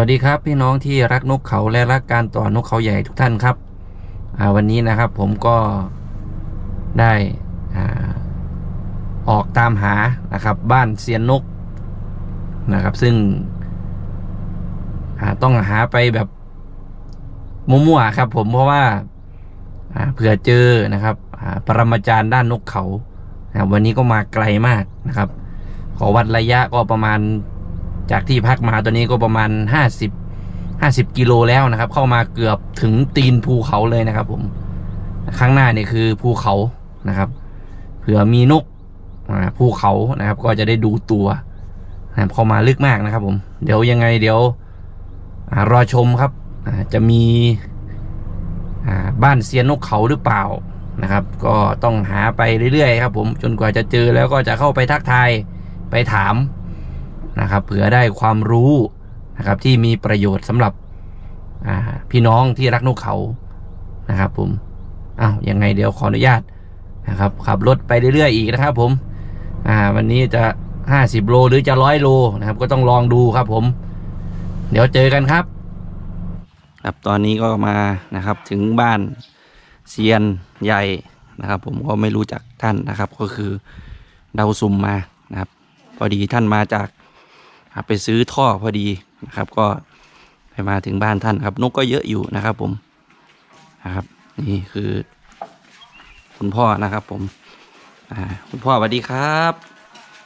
วัสดีครับพี่น้องที่รักนกเขาและรักการต่อนกเขาใหญ่ทุกท่านครับวันนี้นะครับผมก็ได้ออกตามหานะครับ บ้านเซียนนกนะครับ ซึ่งต้องหาไปแบบมั่วๆครับ ผมเพราะว่าเผื่อเจอนะครับปรมาจารย์ด้านนกเขาวันนี้ก็มาไกลมากนะครับ ขอวัดระยะก็ประมาณ จากที่พักมาตัวนี้ก็ประมาณห้าสิบห้าสิบกิโลแล้วนะครับ เข้ามาเกือบถึงตีนภูเขาเลยนะครับ ผม ข้างหน้านี่คือภูเขานะครับเผื่อมีนกอ่าภูเขานะครับ ก็จะได้ดูตัวนะครับเข้ามาลึกมากนะครับ ผม เดี๋ยวยังไงเดี๋ยวอรอชมครับจะมีบ้านเซียนนกเขาหรือเปล่านะครับ ก็ต้องหาไปเรื่อยๆครับ ผมจนกว่าจะเจอแล้วก็จะเข้าไปทักทายไปถาม นะครับเผื่อได้ความรู้นะครับที่มีประโยชน์สำหรับพี่น้องที่รักนกเขานะครับผมอ้าวยังไงเดี๋ยวขออนุญาตนะครับขับรถไปเรื่อยๆอีกนะครับ ผมอ่าวันนี้จะ 50 โลหรือจะร้อยโลนะครับ ก็ต้องลองดูครับ ผม เดี๋ยวเจอกันครับ ครับตอนนี้ก็มานะครับถึงบ้านเซียนใหญ่นะครับ ผมก็ไม่รู้จักท่านนะครับ ก็คือเดาซุ่มมานะครับ พอดีท่านมาจาก ไปซื้อท่อพอดีนะครับ ก็ไปมาถึงบ้านท่านครับ นกก็เยอะอยู่นะครับ ผมนะครับ นี่คือ คุณพ่อนะครับ ผมอ่าคุณพ่อสวัสดีครับ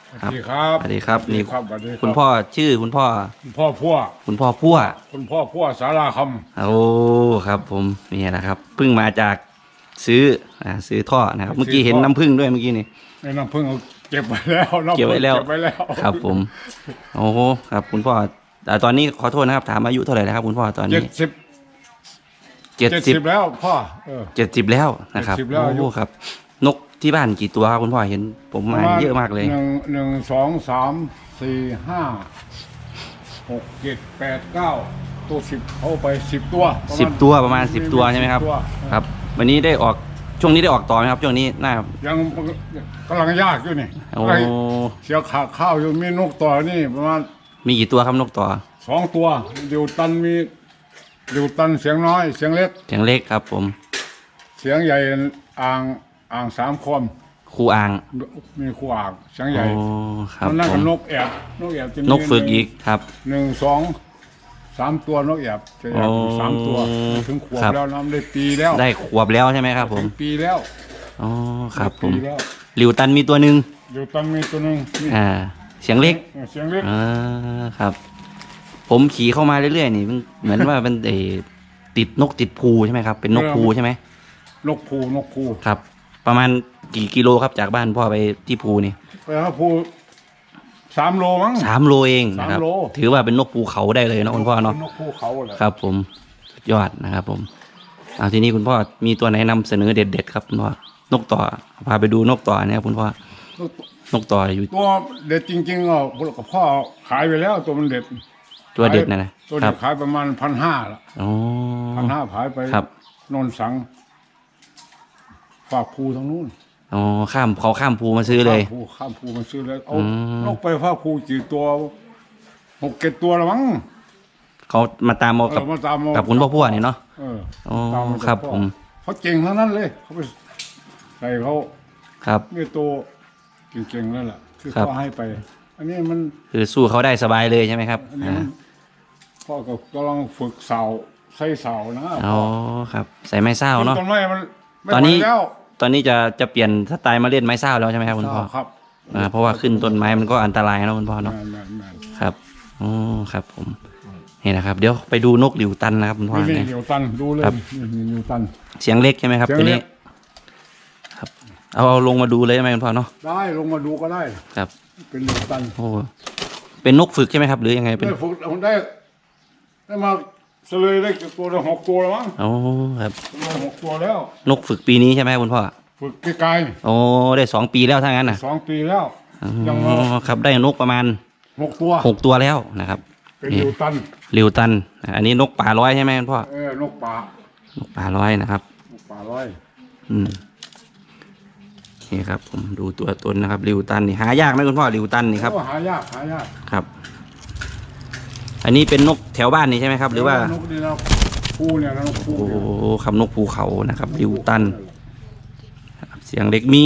สวัสดีครับสวัสดีครับนี่ครับสวัสดีรับคุณพ่อชื่อคุณพ่อ คุณพ่อพัวคุณพ่อพั่วคุณพ่อพัวสาราคโอ้ครับ ผมนี่นะครับเพิ่งมาจากซื้ออ่าซื้อท่อนะครับ เมื่อกี้เห็นน้ำผึ้งด้วยเมื่อกี้นี่ำในน้ำพึ่งเอา เก็บไว้แล้วน้ำเก็บไว้แล้ว เก็บไว้แล้ว ครับผม โอ้โหครับ คุณพ่อแต่ตอนนี้ขอโทษนะครับถามอายุเท่าไหร่แล้วครับคุณพ่อตอนเจ็นี้ดสิบเจ็ดเจ็ดสิบสิบแล้วพ่อเออ เจ็ดสิบแล้วนะครับ70แล้วอายุ โอ้ครับ นกที่บ้านกี่ตัวครับคุณพ่อเห็น ผมมาเยอะมากเลย หนึ่งหนึ่งสองสามสี่ห้าหกเจ็ดแปดเก้าตัวสิบเอาไปสิบตัวประมาณสิบตัวประมาณสิบตัวใช่ไหมครับ สิตัวครับ วันนี้ได้ออก ช่วงนี้ได้ออกต่อไหมครับช่วงนี้น่ายังกำลังยากอยู่นี่โอ้กำลังเสียขาข้าวอยู่มีนกต่อนี่ประมาณมีกี่ตัวครับนกต่อสองตัวดิวตันมีดิวตันเสียงน้อย เสียงเล็ก เสียงเล็กครับ ผม เสียงใหญ่อ่างอ่างสามคมครูอ่าง มีคู่อ่างเสียงใหโอ้ญ่ครับมันนั่นผกับมนกแอบนกแอบจะมีนกฝึกอีกครับหนึ่งสอง สามตัวนกแอบจะแอบอยู่โอ้สามตัวถึงขวบครับ แล้วน้ำได้ปีแล้วได้ขวบแล้วใช่ไหมครับผมถึงปีแล้วอ๋อครับผมปีแล้วหลิวตันมีตัวหนึ่งดิวตันมีตัวหนึ่งนี่อ่า เสียงเล็กเสียงเล็กอ่าครับ ผมขี่เข้ามาเรื่อยๆนี่มันเหมือนว่าเป็นเออติดนกติดภูใช่ไหมครับ เป็นนกภูใช่ไหมนกภูนกภูครับ ประมาณกี่กิโลครับจากบ้านพ่อไปที่ภูนี่ ไปหาภู สามโลมั้ง สามโลเองนะครับ สามโล ถือว่าเป็นนกภูเขาได้เลยเนาะคุณพ่อเนาะ นกภูเขาแหละครับ ผมสุดยอดนะครับผมเอาทีนี้คุณพ่อมีตัวไหนนำเสนอเด็ดๆครับคุณพ่อนกต่อพาไปดูนกต่อเนี่ยครับคุณพ่อนกนกต่ออยู่ตัวเด็ดจริงๆอะกับพ่อขายไปแล้วตัวมันเด็ดตัวเด็ดนะนะตัวคเด็รัดบขายประมาณพันห้าละอ๋อ พันห้าขายไปครับ นนสัง ฝากภูทางนู้น อ๋อข้ามเขาข้ามภูมาซื้อเลย ข้ามภูข้ามภูมาซื้อแล้วเอาอืม นกไปฝากภูกี่ตัวหกเจ็ดตัวละมั้งเขามาตามเอากับเออมาตามเอากับคุณพ่อพัวนี่เนาะเอออ๋อตามมาจากครับพ่อผมเขาเก่งทั้งนั้นเลย เขาไปใส่เขาครับ เนี่ยตัวเก่งๆนั่นแหละที่ครับ เขาให้ไป อันนี้มัน คือสู้เขาได้สบายเลยใช่ไหมครับอันนี้อ่ามันพ่อก็กำลังฝึกเสาใส่เสานะอ๋อครับ ใส่ไม้เศร้าเนาะ ต้นไม้มันไม่ตอนนี้ไหวแล้ว ตอนนี้จะจะเปลี่ยนสไตล์มาเล่นไม้เศร้าแล้วใช่ไหมครับคุณพ่อครับอ่าเพราะว่าขึ้นต้นไม้มันก็อันตรายนะคุณพ่อเนาะแม่นแม่นแม่นครับอ๋อครับผมนี่นะครับ เดี๋ยวไปดูนกหลิวตันนะครับคุณพ่อนี่นี่เนี่ยนิวตันดูเลยครับนี่นี่นิวตัน เสียงเล็กใช่ไหมครับเสียงตัวเล็นี้กครับ เอาเอาลงมาดูเลยใช่ไหมคุณพ่อเนาะได้ลงมาดูก็ได้ครับ เป็นนิวตันโอ้เป็นนกฝึกใช่ไหมครับ หรือยังไงเป็นได้ฝึกเอาได้ได้มา เฉลยได้ตัวละหกตัวแล้วมั้งอ๋อครับตัวละหกตัวแล้ว นกฝึกปีนี้ใช่ไหมคุณพ่อฝึกไกลโอ้ได้สองปีแล้วถ้างั้นนะๆสองปีแล้ว อ๋ยังอครับได้นกประมาณหกตัวหกตัวแล้วนะครับเป็นนิวตันหลิวตันอันนี้นกป่าร้อยใช่ไหมคุณพ่อเออนกป่านกป่าร้อยนะครับ นกป่าร้อยอืมนี่ครับผมดูตัวตนนะครับหลิวตันนี่หายากไหมคุณพ่อหลิวตันนี่ครับ โอ้หายากหายากครับ อันนี้เป็นนกแถวบ้านนี่ใช่ไหมครับ หรือว่า นกนี่นะคู่เนี่ยนะนกคู่โอ้เนี่ยคำนกภูเขานะครับลิวตันครับเสียงเล็กมี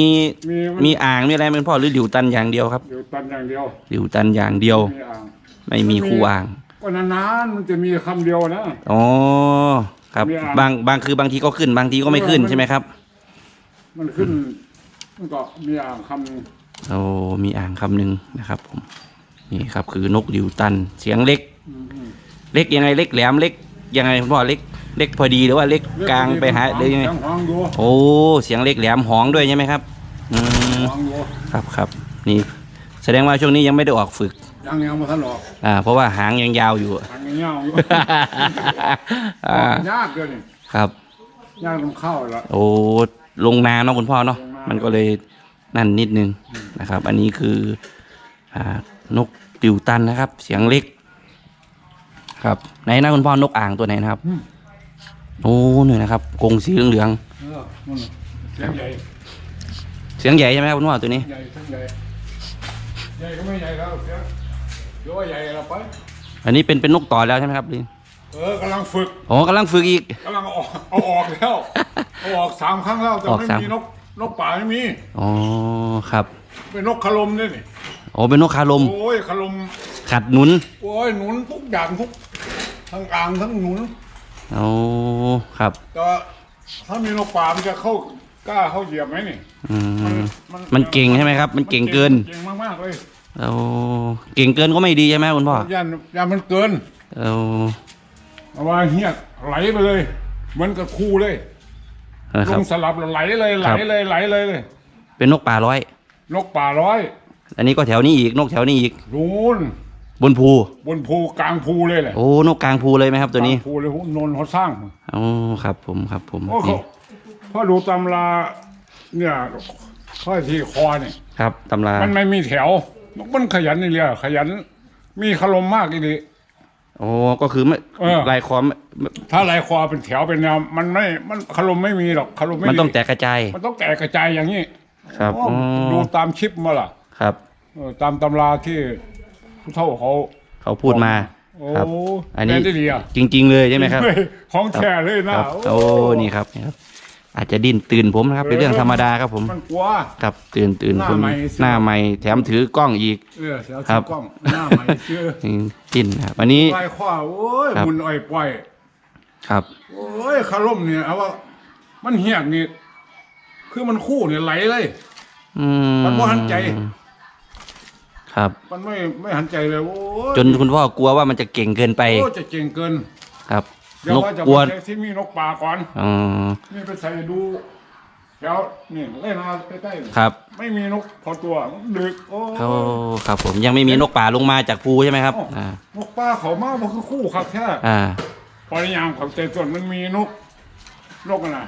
มีมีอ่างมีอะไรเป็นพ่อหรือลิวตันอย่างเดียวครับ เดี๋ยวตันอย่างเดียวลิวตันอย่างเดียว มีอ่างไม่มีคู่อ่างก็นานๆมันจะมีคำเดียวนะ อ๋อครับมีอ่าง บางบางคือบางทีก็ขึ้น บางทีก็ไม่ขึ้นใช่ไหมครับมันขึ้น มันก็มีอ่างคำหนึ่งโอ้มีอ่างคำหนึ่งนะครับผมนี่ครับคือนกลิวตัน เสียงเล็กอืม เล็กยังไงเล็กแหลมเล็กยังไงคุณพ่อเล็กเล็กพอดีหรือว่าเล็กๆกลางไปหาเลยยังไงเสียงหองดูโอ้เสียงเล็กแหลมหองด้วยใช่ไหมครับอืมหองดูครับครับนี่แสดงว่าช่วงนี้ยังไม่ได้ออกฝึกยังยังมาทันหรอกอ่าเพราะว่าหางยังยาวอยู่ทางเงี้ยาวอยู่อ่ายากเลยนี่ครับยากต้องเข้าละโอ้ลงนาเนาะคุณพ่อเนาะลงนามัมันก็เลยนั่นนิดนึงนะครับ อันนี้คืออ่านกติวตันนะครับ เสียงเล็ก ครับไหนนะคุณพ่อนกอ่างตัวไหนนะครับโอ้เนี่ยนะครับกรงสีเหลืองเออมันเสียงใหญ่ๆเสียงใหญ่ใช่ไหมครับคุณพ่อตัวนี้ ใหญ่ทั้งใหญ่ใหญ่ก็ไม่ใหญ่แล้วเสียงเดี๋ยวว่าใหญ่แล้วไป อันนี้เป็นเป็นนกต่อแล้วใช่ไหมครับลิงเออกำลังฝึกอ๋อกำลังฝึกอีก กำลังเอาออกเอาออกแล้วเอาออกสามครั้งแล้วแต่ออกไม่สาม มีนกนกป่าไม่มีอ๋อครับเป็นนกขลมเนี่ยนี่โอ้เป็นนกคาลมโอ้ยขลมขัดหนุนโอ้ยหนุนทุกอย่างทุก ทั้งอ่างทั้งหนุนโอ้ครับ แต่ว่าถ้ามีนกป่ามันจะเข้ากล้าเข้าเหยียบไหมนี่อืม มันเก่งใช่ไหมครับมันเก่งเกิน เก่งมากๆเลยโอ้เก่งเกินก็ไม่ดีใช่ไหมคุณพ่อย่านย่านมันเกินโอ้เอาว่าเฮียไหลไปเลยเหมือนกับคู่เลยนะคลรับ งสลับแล้วไหลเลยไหลครับเลยไหลเลยเลยเป็นนกป่าร้อย นกป่าร้อย อันนี้ก็แถวนี้อีกนกแถวนี้อีก นู่น บนภู บนภูกลางภูเลยแหละโอ้นกกลางภูเลยไหมครับ ตัวนี้กลางภูเลยนนท์เขาสร้างโอ้ครับ ผมครับ ผมโอ้เขานี่พอดูตำราเนี่ยข้อที่คอเนี่ยครับตำรามันไม่มีแถวนกมันขยันนี่เลยขยัน มีขลมมากอีดีโอ้ก็คือไม่เออ ลายคอมถ้าลายคอเป็นแถวเป็นแนวมันไม่มันขลมไม่มีหรอกขลมไม่มันต้องแตกกระจายมันต้องแตกกระจายอย่างนี้ครับโอ้อ๋อดูตามคลิปมาล่ะครับเออตามตำราที่ ผู้เฒ่าเขาเขาพูดมา โอ้ครับ อันนี้แม่ได้ดีอะจริง ๆ เลยใช่ไหมครับ ของแท้เลยนะครับ โอ้ นี่ครับนี่ครับ อาจจะดิ้นตื่นผมนะครับ เป็นเรื่องธรรมดาครับผม มันกลัว ครับตื่นตื่นหน้าคุณใหม่หน้าใหม่แถมถือกล้องอีก เออเสียวครัถืบอกล้องหน้าใหม่เชื่อนี่ดิ้นนะครับวันนี้ไล่ข้อโอ้ยครับ มุนอ่อยปล่อยครับ โอ้ยคาร่มเนี่ยเอาว่า มันเหียกนี่คือมันคู่เนี่ยไหลเลย อืมมันบ่หันใจ ครับ มันไม่ไม่หันใจเลยโอ้ยจนคุณพ่อกลัวว่ามันจะเก่งเกินไป โอ้จะเก่งเกิน ครับ เดี๋ยวนกว่าจะกลัว ไปเช็คที่มีนกป่าก่อนอ๋อนี่ไปใส่ดูแล้วนี่เล่นมาใกล้ๆนี่ครับไม่มีนกพอตัวดึกโอ้เขาครับผมยังไม่มีนกป่าลงมาจากภูใช่ไหมครับ อ่า นกป่าเขามามันคือคู่ครับแค่อ่า พอในยามเขาใจส่วนมันมีนก นกอะไร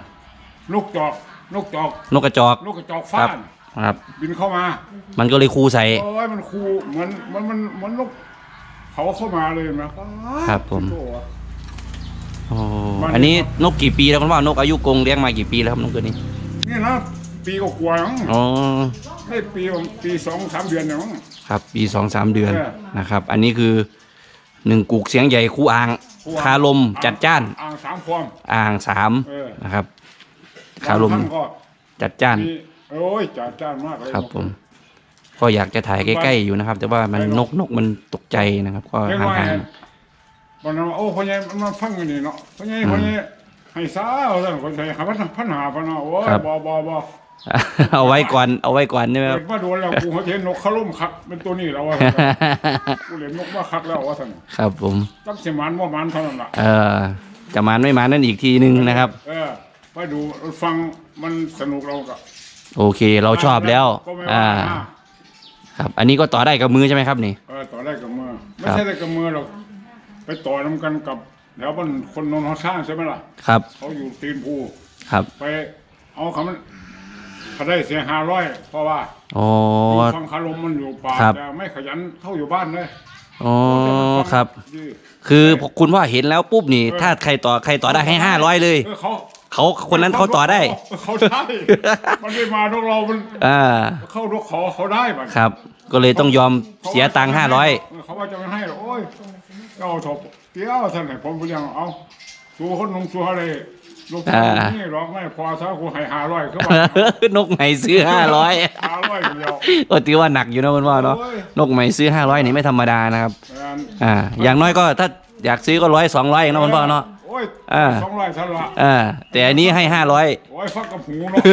นกจอก นกจอก นกกระจอก นกกระจอกครัฟ้าบน ครับ บินเข้ามา มันก็เลยคูใส่ โอ้ยมันคูเหมือนมันมันมันนกเขาเข้ามาเลยนะครับผม โอ้โหโอ้มันอันนี้นกกี่ปีแล้วคุณพ่อนกอายุกรงเลี้ยงมากี่ปีแล้วครับนกตัวนี้ นี่นะปีกว่าๆมั้งอ๋อ ได้ปีปีสองสามเดือนเนี่ยมั้ง ครับปีสองสามเดือนเออ นะครับ อันนี้คือหนึ่งกุกเสียงใหญ่คู่อ่างคู่อ่าง คาลมจัดจ้าน อ่างสามความ อ่างสามเออ นะครับ คาลมบงท่นก็จัดจ้าน มี โอ้ยจัดจ้านมากเลยครับผม ก็อยากจะถ่ายใกล้ๆอยู่นะครับ แต่ว่ามันนกนกมันตกใจนะครับ ก็เล็กน้อยห่างเนี่ยวันนั้นโอ้พ่อใหญ่มันมาฟังอยู่นี่เนาะพ่อใหญ่พ่อใหญ่ให้สาวท่านคนใส่หาพันพันหาพันเนาะโอ้ยบ่บ่บ่ๆเอาไว้ก่อนเอาไว้ก่อนใช่ไหมคเกิรับดมาโดนแล้วกูเขาเห็นนกเขาล่มคักเป็นตัวนี้แล้วว่ากูเห็นนกมาคักแล้วว่าท่านครับผมจักสิมันว่ามันเท่านั้นล่ะเออจะมานไม่มานั่นอีกทีนึงนะครับ เออไปดูฟังมันสนุกเราก็ โอเคเราชอบแล้ว ก็ไม่อ่าว่านะครับ อันนี้ก็ต่อได้กับมือใช่ไหมครับนี่ เออต่อได้กับมือ ไม่ครับใช่ได้กับมือหรอก ไปต่อนํกันกับแล้วมันคนนนท์เขาสร้างใช่ไหมล่ะ ครับ เขาอยู่ตีนภู ครับ ไปเอาเขามันเขาได้เสียห้าร้อยเพราะว่าอ๋อฟังคารมมันอยู่ป่าครับ แต่ไม่ขยันเท่าอยู่บ้านเลยอ๋อ ครับดีคือคุณพ่อเห็นแล้วปุ๊บนี่ ถ้าใครต่อใครต่อได้ให้ห้าร้อยเลย เออเขา เขาคนนั้นเขาต่อได้ เขาได้มันไม่มานกเรามันอ่า เข้านกเขาเขาได้มันครับ ก็เลยต้องยอมเสียตังค์ห้าร้อยเขาว่าจะไม่ให้หรอกโอ้ยเจ้าถบเตี้ยวท่านไหนผมก็ยังเอาสู้คนนงสู้อะไรลูกนี่หรอกไม่พอซะกูให้ห้าร้อยคือว่านกใหม่ซื้อห้าร้อยห้าร้อยเดียวก็ถือว่าหนักอยู่นะคุณพ่อเนาะโอ้ยนกใหม่ซื้อห้าร้อยนี่ไม่ธรรมดานะครับงานอ่า อย่างน้อยก็ถ้าอยากซื้อก็ร้อยสองร้อยเองนะคุณพ่อเนาะโอ้ ยอ่าสองร้อยทันละอ่าแต่อันนี้ให้ห้าร้อยโอ้ยฟักกับหูเนาะ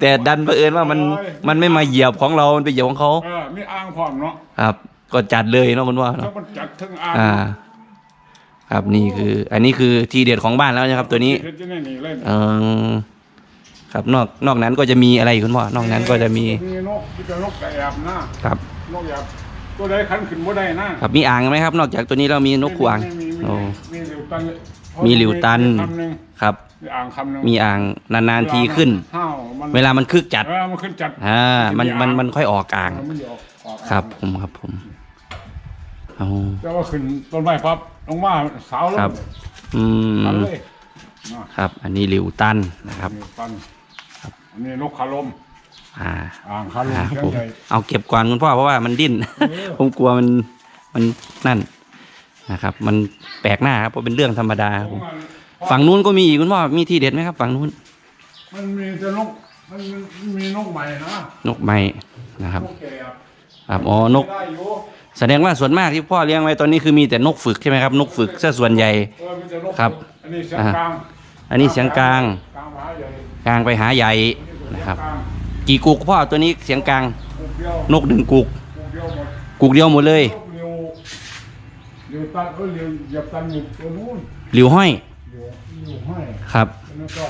แต่ดันเผอิญว่ามันโอ้ยมันไม่มาเหยียบของเรา มันไปเหยียบของเขาเออมีอ่างพร้อมเนาะครับ ก็จัดเลยเนาะคุณพ่อถ้าเนาะมันจัดทั้งอ่างอ่า ครับนี่คือ อันนี้คือทีเด็ดของบ้านแล้วนะครับ ตัวนี้เฮ็ดจะได้หนีเลยเออครับนอกนอกนั้นก็จะมีอะไรอีกคุณพ่อนอกนั้นก็จะมีมีนกมีแต่นกกระแอบนะครับนกแอบตัวใดขันขึ้นบ่ได้นะครับมีอ่างไหมครับ นอกจากตัวนี้เรามีนกขวางไม่มีไม่ โอ้มีมีหลิวตันมีหลิวตันคำหนึ่งครับ มีอ่างคำหนึ่งมีอ่างนานๆทีขึ้น ห้าวมันเวลามันคึกจัดเออมันขึ้นจัดอ่ามันมันมันค่อยออกอ่างเออมันออกออกครับผมครับผมเอาแต่ว่าขึ้นต้นไม้ปั๊บลงมาสาวลงครับ อืมตันเลยอะครับ อันนี้หลิวตันนะครับนี่ตันอันนี้นกคาลม อ่าอ่างคาลมอ่าเชียผงมใหญ่ เอาเก็บก่อนคุณพ่อเพราะว่ามันดิ้นผมกลัวมันมันนั่น นะครับ มันแปลกหน้าครับเพราะเป็นเรื่องธรรมดาครับผมฝั่งนู้นก็มีอีกคุณพ่อมีที่เด็ดไหมครับ ฝั่งนู้น มันมีแต่นกมันมีนกใหม่นะนกไม้นะครับนกแก่อะครับอ๋อนก ได้อยู่แสดงว่าส่วนมากที่พ่อเลี้ยงไว้ตอนนี้คือมีแต่นกฝึกใช่ไหมครับ นกฝึกซะส่วนใหญ่ เออมีแต่นกครับอันนี้เสียงกลางอันนี้เสียงกลางกลางหาใหญ่กลางไปหาใหญ่อันนี้ก็เสียงนะครับกลางกี่กุกพ่อตัวนี้เสียงกลางกุกเดียวนกหนึ่งกุกกุกเดียวหมดกุกเดียวหมดเลย นก เรียวเรียวตันเออเรียวเหยียบตันอยู่ตัวนู้นหลิวห้อยเรียวเรียวห้อยครับแล้วก็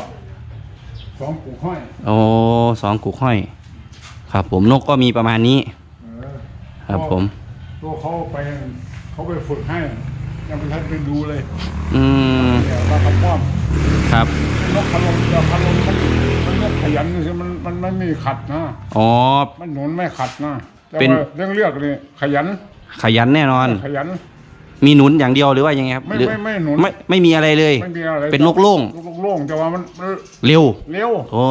สองกุกห้อยโอ้สองกุกห้อย ครับ ผมนกก็มีประมาณนี้ เออครับผม ตัวเขาไปเขาไปฝึกให้ยังไม่ทันไปดูเลยอืมเนี่ยเราทำป้อมครับ นกขลมแต่ขลมมันมันนกขยันนี่สิมันมันไม่มีขัดนะอ๋อ มันหนุนไม่ขัดนะแต่เป็น ว่าเรื่องเลือกนี่ขยันขยันแน่นอน ขยัน มีหนุนอย่างเดียวหรือว่ายังไงครับไม่หรือไม่ไม่หนุน ไม่ไม่มีอะไรเลย ไม่มีอะไรเป็นนกโล่ง นกโล่งแต่ว่ามันมันเร็วเร็วโอ้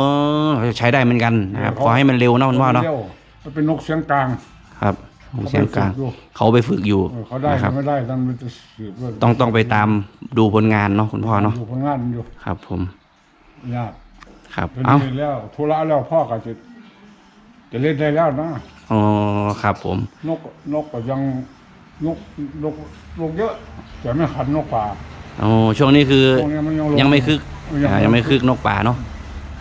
ใช้ได้เหมือนกันนะครับเร็วขอให้มันเร็วนะคุณพ่อเนาะร็วมันเป็นนกเสียงกลาง ครับเสียงกลางเขาไปฝึกอยู่เขาไปฝึกอยู่เออเขาได้นะครับ ไม่ได้ต้องมันจะสืบว่าต้องต้องไปตามดูผลงานเนาะคุณพ่อเนาะดูผลงานอยู่ครับ ผมยากครับเป็นเอ้าเล่นแล้วธุระแล้วพ่อก็จะจะเล่นได้แล้วนะ อ๋อครับผม นกนกก็ยัง นกนกนกเยอะแต่ไม่ขันนกป่าอ๋อช่วงนี้คือพวกนี้มันยังลยังไม่คึกยังอ่ายังไม่คึกนกป่าเนาะ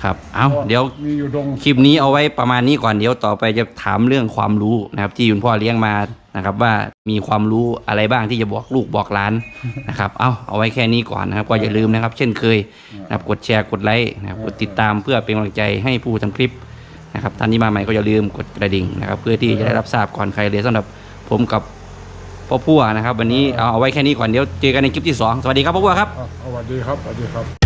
ครับ เอ้าเดี๋ยวมีอยู่ดงคลิปนี้เอาไว้ประมาณนี้ก่อนเดี๋ยวต่อไปจะถามเรื่องความรู้นะครับ ที่คุณพ่อเลี้ยงมานะครับ ว่ามีความรู้อะไรบ้างที่จะบอกลูกบอกหลานนะครับ เอาเอาไว้แค่นี้ก่อนนะครับก็อย่าลืมนะครับ เช่นเคยนะครับกดแชร์กดไลค์นะครับกดติดตามเพื่อเป็นกำลังใจให้ผู้ทำคลิปนะครับท่านที่มาใหม่ก็อย่าลืมกดกระดิ่งนะครับ เพื่อที่จะได้รับทราบก่อนใครเลยสำหรับผมกับ พ่อพัวนะครับ วันนี้เอาเอาไว้แค่นี้ก่อนเดี๋ยวเจอกันในคลิปที่สองสวัสดีครับพ่อพัวครับ อะสวัสดีครับสวัสดีครับ